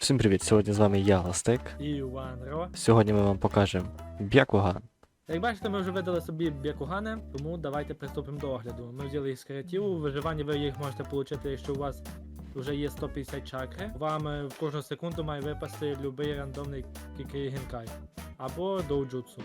Всім привіт! Сьогодні з вами я, Ластик. і Іван Ро. Сьогодні ми вам покажемо Бякуган. Як бачите, ми вже видали собі бякугани, тому давайте приступимо до огляду. Ми взяли їх з креативу. У виживанні ви їх можете отримати, якщо у вас вже є 150 чакри. Вам е, в кожну секунду має випасти будь-який рандомний кікей гінкай Або доуджутсу.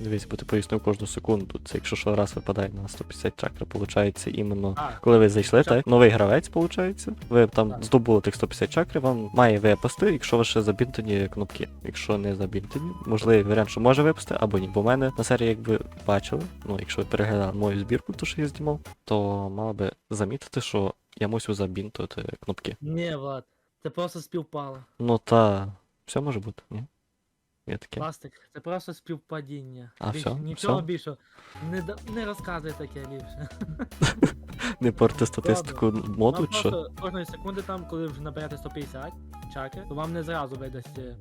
Дивіться, бо ти пояснив кожну секунду. Це якщо що раз випадає на 150 чакри, виходить іменно. А, Коли ви зайшли, так? Новий гравець, виходить. Ви там Так. здобули тих 150 чакри, вам має випасти, якщо ви ще забінтені кнопки. Якщо не забінтені, можливий варіант, що може випасти, або ні. Бо в мене на серії, як ви бачили, ну якщо ви переглядали мою збірку, то що я знімав, то мало би замітити, що я мусив забінтувати кнопки. ні, Влад, це просто співпало. Ну та все може бути, ні? Таке. Пластик, це просто співпадіння. А, Більш- всьо? Нічого Всьо? більше. Не, да- не розказуй таке ліпше. Не порти статистику моду, Вам чи що? просто кожної секунди там, коли вже наберете 150 чакри, то вам не зразу видасть е,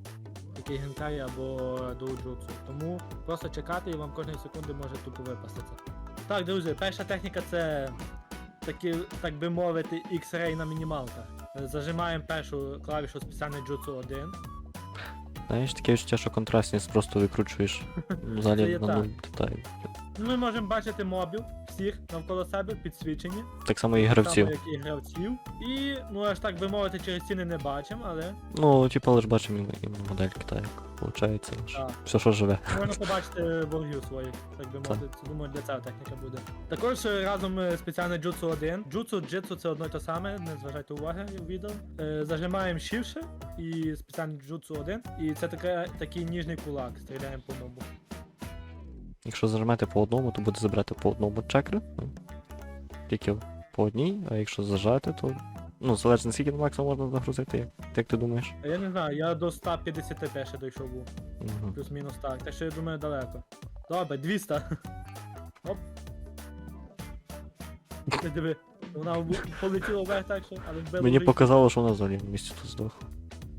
який генкай або доуджутсу. Тому просто чекати і вам кожної секунди може тупо випасти це. Так, друзі, перша техніка це такі, так би мовити, X-Ray на мінімалках. Е, Зажимаємо першу клавішу спеціальний джутсу 1. Знаєш, таке відчуття, що контрастність просто викручуєш Це взагалі є на так. Ми можемо бачити мобів всіх навколо себе підсвічені. Так само і так гравців. само, як і гравців. І, ну аж так би мовити, через стіни не бачимо, але Ну, типу, лиш бачимо іменно модельки, так як виходить. Так. Все, що живе. Можна побачити ворогів своїх, так би мовити. Це, Думаю, для цього техніка буде. Також е, разом е, спеціальне джутсу 1. Джутсу, джитсу це одно й те саме, не зважайте уваги в відео. Е, Зажимаємо ширше і спеціальний джутсу 1. І це таке, такий ніжний кулак, стріляємо по мобу. Якщо зажмете по одному, то буде забрати по одному чакри. ну, Тільки по одній, а якщо зажати, то. Ну, залежно скільки на максимум можна загрузити, як, як ти думаєш? А Я не знаю, я до 150 ще дійшов був. Угу. Плюс-мінус так. Так що я думаю далеко. Добре, 200. Оп. Ти диви, вона полетіла вверх так, що, але вбила Мені показало, що вона взагалі в місці тут здохла.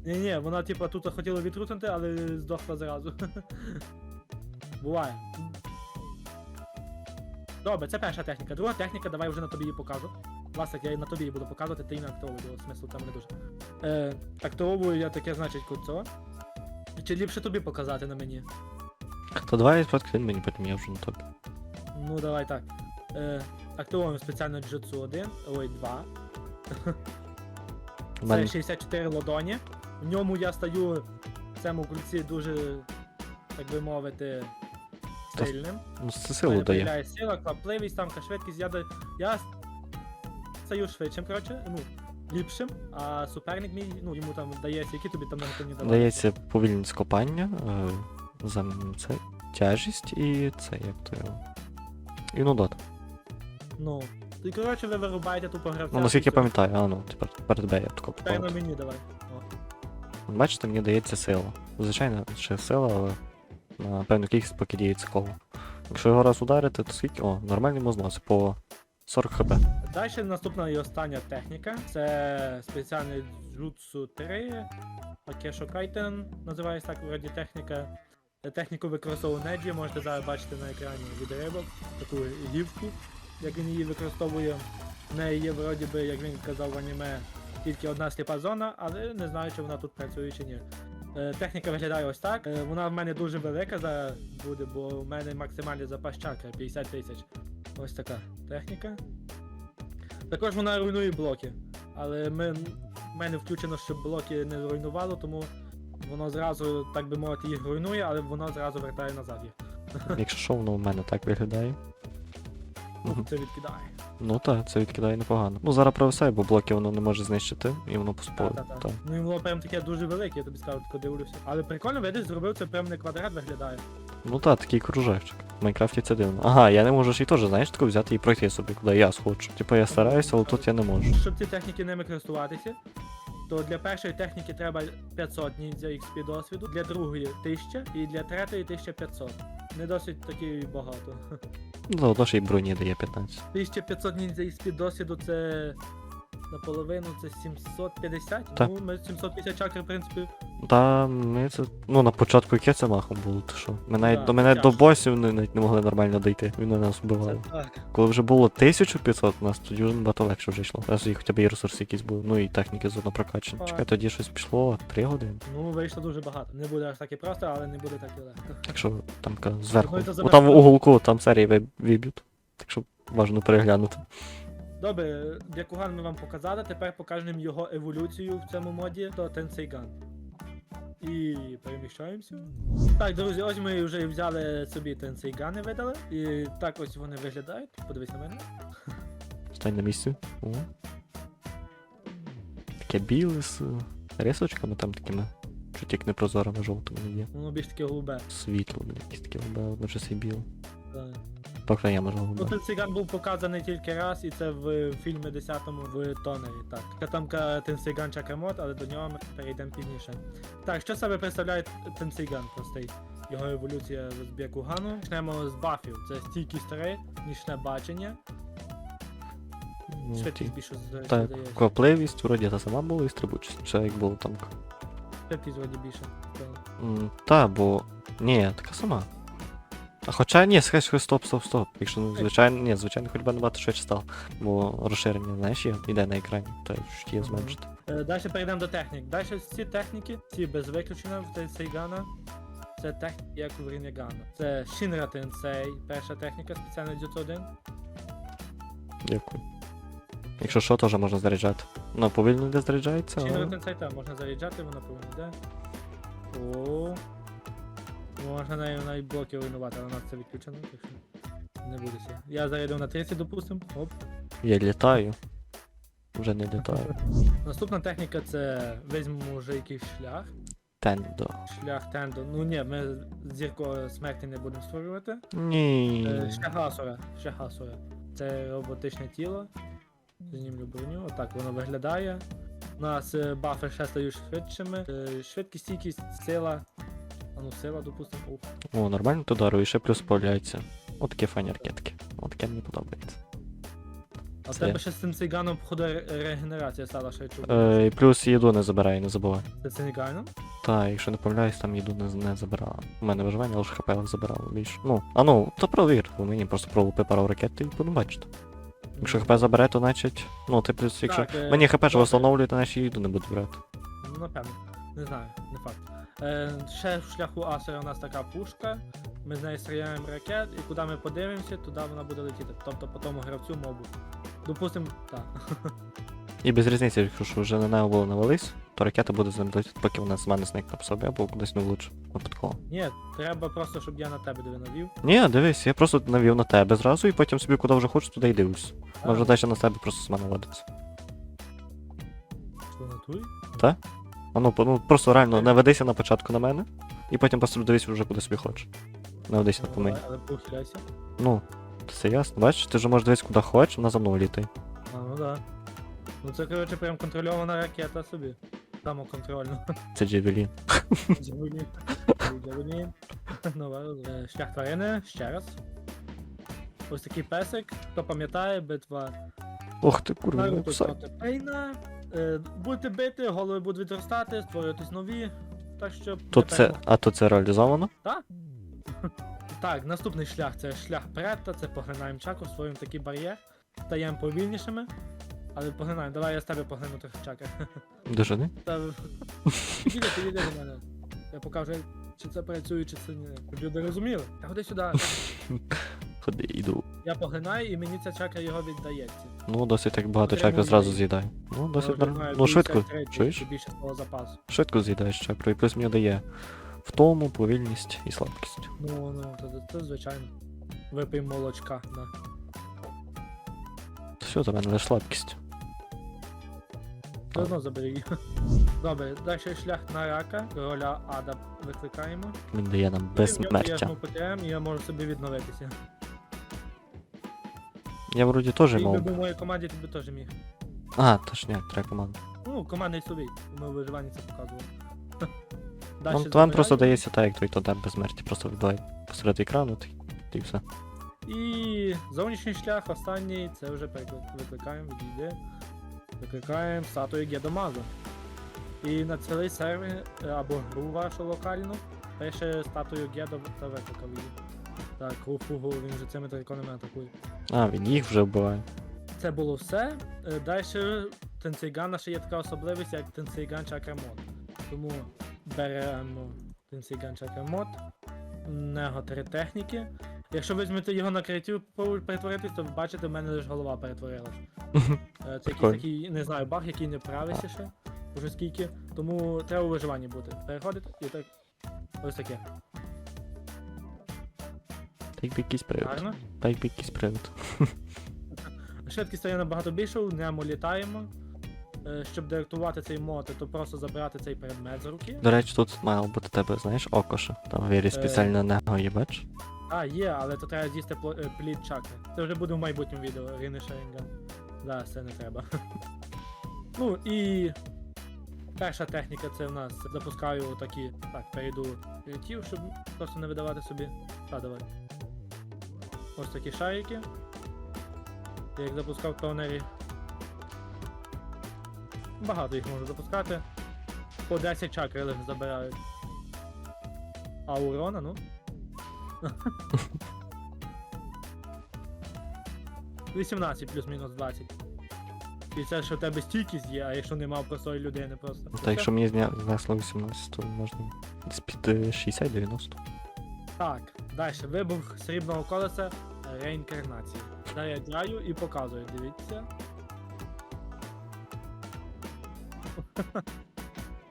Ні, ні, вона типа тут хотіла відрутнути, але здохла зразу. Буває. Добре, це перша техніка. Друга техніка, давай вже на тобі її покажу. Власне, я і на тобі її буду показувати, ти і на актовую, смислу там не дуже. Е, актовую я таке, значить, куцо. Чи ліпше тобі показати на мені? То давай спочатку він мені, потім я вже на тобі. Ну, давай так. Е, активуємо спеціально джитсу 1, ой, 2. У Це 64 ладоні. В ньому я стаю в цьому кульці дуже, так би мовити, Та сильним. ну, це силу дає. сила, квапливість, там швидкість, я, я стаю швидшим, коротше, ну, ліпшим, а суперник мій, ну, йому там дається, які тобі там негативні давали. Дається повільність копання, е, за це тяжість і це як то його. І нудот. Ну. І коротше ви вирубаєте тупо гравця. Ну, наскільки я пам'ятаю, а ну, тепер перед Б я тако Тепер на мені давай. О. Бачите, мені дається сила. Звичайно, ще сила, але певну кількість поки діється коло. Якщо його раз ударити, то скільки? О, нормальний мознос по 40 хп. Далі наступна і остання техніка. Це спеціальний Jutsu 3. Акешо Кайтен називається так вроді техніка. Е, Техніку використовує Неджі, можете зараз бачити на екрані відеорибок, таку гівку, як він її використовує. В неї є вроді би, як він казав в аніме, тільки одна сліпа зона, але не знаю, чи вона тут працює чи ні. Е, Техніка виглядає ось так. Е, Вона в мене дуже велика зараз буде, бо в мене максимальний запас чакра 50 тисяч. Ось така техніка. Також вона руйнує блоки. Але ми, в мене включено, щоб блоки не руйнувало, тому воно зразу, так би мовити, їх руйнує, але воно зразу вертає назад їх. Якщо що, воно у мене так виглядає. Ну, це відкидає. Ну так, це відкидає непогано. Ну зараз провисає, бо блоки воно не може знищити, і воно поступово. Та-та-та. Так. Ну і воно прям таке дуже велике, я тобі скажу, тако дивлюся. Але прикольно, видиш, зробив це прям не квадрат виглядає. Ну так, такий кружечок. В Майнкрафті це дивно. Ага, я не можу ж і теж, знаєш, таку взяти і пройти собі, куди я схочу. Типа я стараюся, але тут я не можу. Щоб ці техніки ними користуватися, то для першої техніки треба 500 ніндзя XP досвіду, для другої 1000 і для третьої 1500. Не досить таки багато. Ну, заодно ще й броні дає 15. 1500 ніндзя XP досвіду це наполовину це 750. Так. Ну, ми 750 чакр, в принципі, Та ми це. Ну на початку яке це махом було, то що? Ми навіть Да, до мене до босів не, навіть не могли нормально дійти. Він на нас вбивав. так. Коли вже було 1500, у нас тоді вже набагато легше вже йшло. Зараз і хоча б і ресурси якісь були, ну і техніки зоно прокачені. Так. Чекай, тоді щось пішло 3 години. Ну, вийшло дуже багато. Не буде аж так і просто, але не буде так і легко. Так що там зверху. Ну, там в уголку там серії виб'ють. Так що важно переглянути. Добре, Бякуган ми вам показали, тепер покажемо його еволюцію в цьому моді, то Тенсейган. І переміщаємося. Так, друзі, ось ми вже взяли собі Тенсейгани видали. І так ось вони виглядають. Подивись на мене. Стань на місці. О. Таке біле з рисочками там такими. Чуть як непрозорими жовтими є. Воно більш таке голубе. Світло, блін, якісь таке голубе, одночасно і біле. Так. Поки я можу Ну, голубе. Тенсейган був показаний тільки раз, і це в фільмі 10-му в Тонері. Так. Там ка- Тенсейган але до нього ми перейдемо пізніше. Так, що себе представляє Тенсейган простий? Його еволюція з Бякугану. Почнемо з бафів. Це стійкість старе, нічне бачення, Ну, швидкість більше з- Так, квапливість, вроді та сама була і стрибучість. Все як було там. Швидкість вроді більше. Та, бо. Ні, така сама. А хоча ні, схай, схай, стоп, стоп, стоп. Якщо ну, звичайно, ні, звичайно, ходьба набагато швидше стало. Бо розширення, знаєш, є, йде на екрані, то ж є Мгм. зменшити. Е, Далі перейдемо до технік. Далі всі техніки, всі без виключення в Тенсейгана. Це техніки, як у Рінегана. Це Shinra Tensei, перша техніка, спеціальна Jutsu 1. Дякую. Якщо що, теж можна заряджати. Ну, повільно не заряджається, Shinra але... Tensei там можна заряджати, вона повинна йде. О. Можна нею навіть блоки руйнувати, але у нас це відключено, так що не буде. Я зарядив на 30, допустим. Оп. Я літаю. Вже не літаю. Наступна техніка це візьмемо вже якийсь шлях. Тендо. Шлях тендо. Ну ні, ми зіркою смерті не будемо створювати. Ні. Е, Шлях Асура. Шлях Асура. Це роботичне тіло. Знімлю броню. Отак воно виглядає. У нас е, бафи ще стають швидшими. Е, Швидкість, стійкість, сила. А ну сила, допустимо. Ух. О, нормально туди, і ще плюс справляється. От такі фані ракетки. От таке мені подобається. А в Це- тебе ще з цим цейганом, походу, ре- регенерація стала швидше. Е, і плюс їду не забирай, не забувай. Це цинігально? Та, якщо не помиляюсь, там їду не, не забирала. У мене виживання лише хп забирало більше. Ну, а ну, то провір, бо мені просто пролупи пару ракет і будемо бачити. Якщо хп забере, то значить. Ну, ти плюс, якщо. Так, е, Мені хп ж добре. встановлює, то значить їду не буду брати. Ну, напевно. Не знаю, не факт. Е, ще в шляху Асера у нас така пушка. Ми з нею стріляємо ракет, і куди ми подивимося, туди вона буде летіти. Тобто по тому гравцю мобу. Допустим, так. І без різниці, якщо вже на неї було навались, то ракета буде з ним летіти, поки вона з мене зникне по собі, або кудись не влучить випадково. Ні, треба просто, щоб я на тебе диви навів. Ні, дивись, я просто навів на тебе зразу і потім собі куди вже хочу, туди й дивлюсь. А, Може далі на себе просто з мене водиться. Що туй? А ну, ну просто реально не ведися на початку на мене, і потім просто дивись вже куди собі хочеш. Не ведися по мені. Але похиляйся. Ну, це ясно. Бачиш, ти вже можеш дивись куди хочеш, вона за мною літай. А, ну да. Ну це, коротше, прям контрольована ракета собі. Самоконтрольно. Це Джевелін. Джавелін. Нова е, шлях тварини, ще раз. Ось такий песик, хто пам'ятає, битва Ох ти курва, ну Е, Будете бити, голови будуть відростати, створюватись нові. Так що. Тут це. А тут це реалізовано? Так? Так, наступний шлях це шлях Бретта, це поглинаємо чаку, створюємо такий бар'єр, стаємо повільнішими. Але поглинаємо, давай я з тебе поглину трохи чака. Дуже не? Та підійди, підійди до мене. Я покажу, чи це працює, чи це ні. Щоб люди розуміли. Та ходи сюди. Ходи, йду. Я поглинаю і мені ця чакра його віддається. Ну, досить так багато чакри зразу з'їдаю. Ну, досить Я нормально. Ну, швидко, 53, чуєш? Більше свого запасу. Швидко з'їдаєш чакру, і плюс мені дає втому, повільність і слабкість. Ну, ну, це, це звичайно. Випий молочка. На. Все, за мене лише слабкість. Все одно забери її. Добре, далі шлях на рака, короля ада викликаємо. Він дає нам Я безсмертя. жму ПТМ і я можу собі відновитися. Я вроді теж Якби мав. був в моїй команді, ти би теж міг. А, точняк, треба команду. Ну, командний собі, ми в виживанні це показували. Дальше Вам, вам забираємо. просто дається так, як той тотем безсмерті, просто відбивай посеред екрану, ти- і все. І зовнішній шлях, останній, це вже перекли- викликаємо, відійде. Викликаємо статую Гедомаза. І на цілий сервер е, або гру вашу локальну пише статую Гедо та викликав її. Так, Руфугу, він же цими драконами атакує. А, він їх вже вбиває. Це було все. Далі Тенсейгана ще є така особливість, як Тенсейган Чакрамот. Тому беремо Тенсейган Чакрамот, в нього три техніки. Якщо візьмете його на креатив перетворитись, то ви бачите, в мене лише голова перетворилась. Е, Це якийсь такий, не знаю, баг, який не правиться ще. Уже скільки. Тому треба у виживанні бути. Переходить і так. Ось таке. Якби якийсь привід. Гарно. Та якби якийсь привід. Швидкість стає набагато більшою, немо літаємо. Е, Щоб директувати цей мод, то просто забирати цей предмет з руки. До речі, тут мало бути тебе, знаєш, окоша. Там вірі спеціально на нього є, бач? А, є, але то треба з'їсти пло- е, плід чакри. Це вже буде в майбутньому відео, Ріни Шерінган. Зараз це не треба. ну і перша техніка це в нас запускаю такі. Так, перейду рятів, щоб просто не видавати собі. Та, давай. Ось такі шарики. Я їх запускав в тонері. Багато їх можу запускати. По 10 чакр лише забирають. А урона, ну. 18 плюс-мінус 20. І це що в тебе стійкість є, а якщо нема простої людини просто. Та якщо мені знесло 18, то можна десь під е, 60-90. Так, далі. Вибух срібного колеса реінкарнації. е, реінкарнації. Заряджаю і показую, дивіться.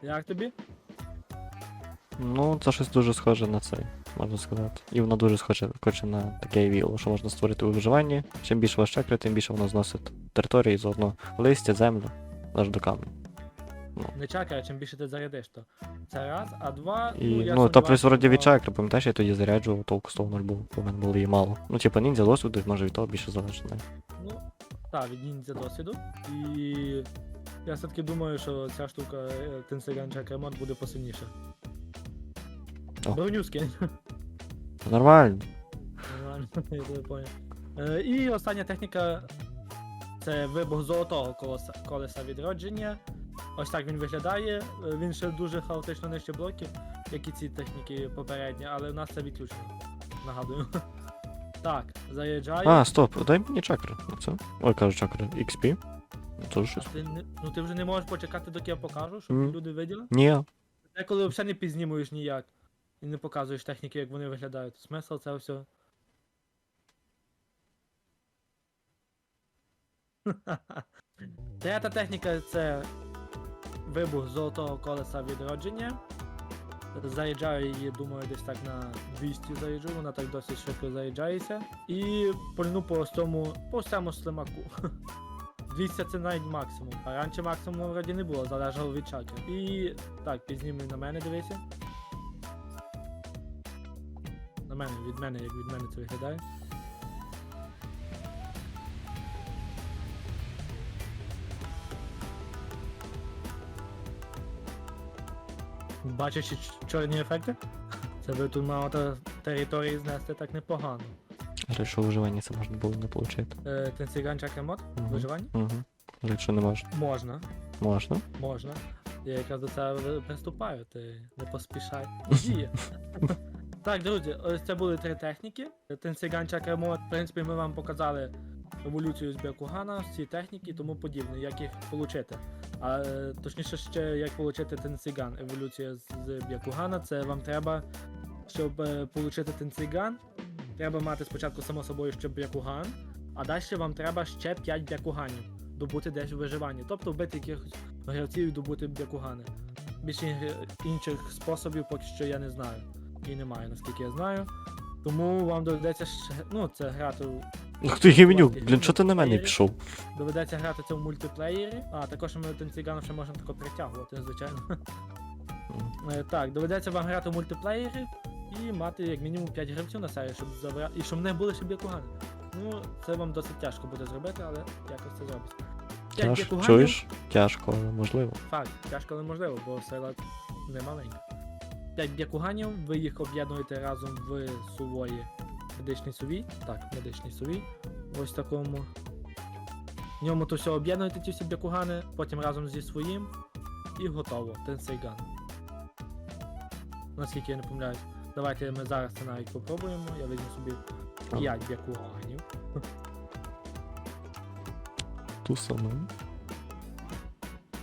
Як тобі? Ну, це щось дуже схоже на цей, можна сказати. І воно дуже схоже, схоже на таке віло, що можна створити у виживанні. Чим більше вас чакри, тим більше воно зносить території, заодно листя, землю, аж до каменю. Не чакай, а чим більше ти зарядиш, то це раз, а два. І, я ну, та плюс вроді від чакри, пам'ятаєш, я тоді заряджував, толку з того нуль був, бо в мене було її мало. Ну, типа ніндзя досвіду, може від того більше залежить. Не? Ну, так, від ніндзя досвіду. І я все-таки думаю, що ця штука Тенсеган Чакремот буде посильніша. О. Броню скинь. Нормально. Нормально, я тебе поняв. Е, І остання техніка це вибух золотого колеса, колеса відродження. Ось так він виглядає. Е, Він ще дуже хаотично нижче блоків, як і ці техніки попередні, але в нас це відключено. Нагадую. Так, заряджаю. А, стоп, дай мені чакри. Оце. Ой, кажу чакри. XP. Ну, Це А щось. ти, не, ну ти вже не можеш почекати, доки я покажу, щоб Мгм. люди виділи. Ні. Деколи взагалі не підзнімуєш ніяк. І не показуєш техніки, як вони виглядають. Смисл це все. Третя техніка це вибух золотого колеса відродження. Заїжджаю її, думаю, десь так на 200 заїжджу, вона так досить швидко заїжджається. І пульну по ось по ось цьому слимаку. 200 це навіть максимум. А раніше максимуму вроді не було, залежало від чакри. І так, підзнімай на мене, дивися. На мене, від мене, як від мене це виглядає. Бачиш чорні ефекти? Це ви тут мало та території знести так непогано. У виживанні це можна було не отримати. Е, Тенсіган Чакремот? Мгм. Виживання? Угу. Якщо не можна. Можна. Можна. Можна. Я якраз до цього приступаю, ти не поспішай. Діє. так, друзі, ось це були три техніки. Тенсиган Чакремот, в принципі, ми вам показали еволюцію з Бякугана, всі техніки і тому подібне, як їх отримати. А е, точніше ще як отримати Тенсиган. Еволюція з Бякугана, це вам треба, щоб отримати Тенсиган, треба мати спочатку само собою ще Бякуган, а далі вам треба ще 5 Бякуганів добути десь у виживанні. Тобто вбити якихось гравців і добути бякугани. Більше інших способів поки що я не знаю. І немає, наскільки я знаю. Тому вам доведеться ще. Ну, це грати. Ух ти гівнюк, блін, що ти на мене пішов? Доведеться грати це в мультиплеєрі. А також ми Тенцігану ще можемо тако притягувати, звичайно. Е, Так, доведеться вам грати в мультиплеєрі і мати як мінімум 5 гравців на серії, щоб забрати. І щоб не були ще бякугани. Ну, це вам досить тяжко буде зробити, але якось це зробиться. П'ять Тяж... Чуєш? Тяжко, але можливо. Факт, тяжко, але можливо, бо сила не маленька. П'ять бякуганів, ви їх об'єднуєте разом в сувої медичній сувій. Так, медичній сувій. Ось такому. В ньому то все об'єднуєте ті всі бякугани, потім разом зі своїм і готово. Тенсейган. Наскільки я не помиляюсь. Давайте ми зараз це навіть попробуємо. Я візьму собі 5 бякуганів. Ту саму.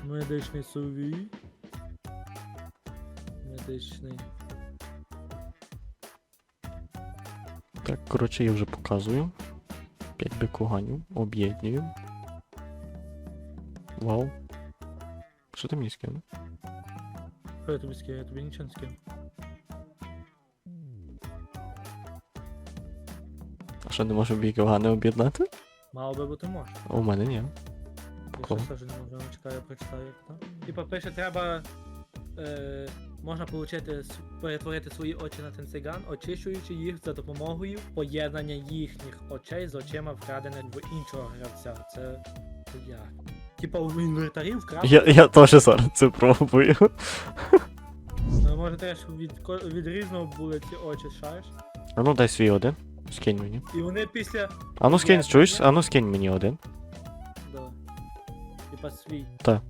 Медичний сові. Медичний. Так, коротше, я вже показую. 5 бекуганів. Об'єднюю. Вау. Що ти мені скинув? Що я тобі скину? Я тобі нічого не скину. А що не можу бекугани об'єднати? Мало би бути може. А У мене ні. Я Кого? щось теж не можу, я чекаю, я прочитаю як там. Типа пише, треба. Е, можна получити, перетворити свої очі на тенсейган, очищуючи їх за допомогою поєднання їхніх очей з очима вкрадених в іншого гравця. Це. як? Типа в інвентарі вкрав. Я, я теж зараз це пробую. Е, Може теж від, від різного були ці очі, шариш. А ну дай свій один. Скинь мені. І вони після. А ну скинь, чуєш? А ну скинь мені один. Да. Типа свій. Так.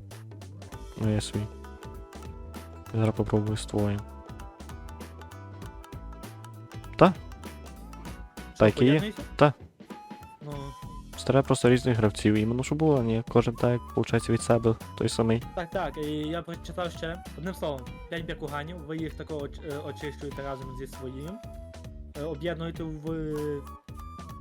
Ну я свій. Я зараз попробую з твоїм. Та які є? Поєднуйся? Та. Ну, Старе просто різних гравців. Іменно що було, ні, кожен так, виходить, від себе той самий. Так, так, і я прочитав ще одним словом, 5 бякуганів, ви їх тако оч- е, очищуєте разом зі своїм, е, об'єднуєте в е,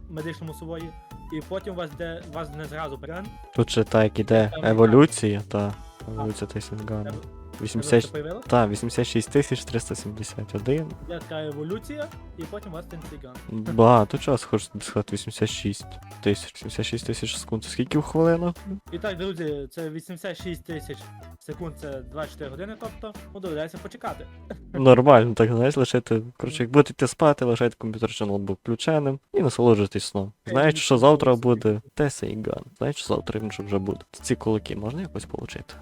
медичному сувої, і потім у вас де вас не зразу перен. Тут ще так іде еволюція, та еволюція Тейсінгана. Тебе- 80, появила? та, 86 371. Є така еволюція, і потім вас тенсіган. Багато часу, хочу сказати, 86 тисяч, 86 тисяч секунд. Це скільки в хвилину? І так, друзі, це 86 тисяч секунд, це 24 години, тобто, ну доведеться почекати. Нормально, так знаєш, лишити. Коротше, як будете спати, лишайте комп'ютер чи ноутбук включеним і насолоджуйтесь сном. Знаєте, що завтра буде Тесейган. Знаєте, що завтра він вже буде. Ці кулаки можна якось отримати?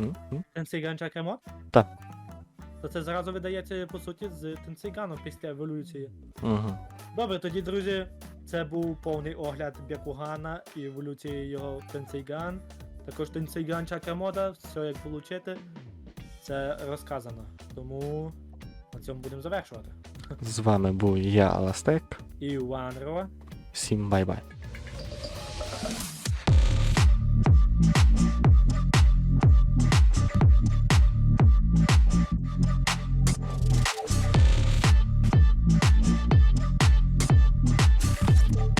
М? М? Тенсейган? Так. То це зразу видається, по суті, з тенсейганом після еволюції. Угу. Добре, тоді, друзі, це був повний огляд Бякугана і еволюції його в Тенсейган. Також Тенсейган Чакрамода, все як отримати, це розказано. Тому на цьому будемо завершувати. З вами був я, Аластек. І Ванрова. Всім бай-бай.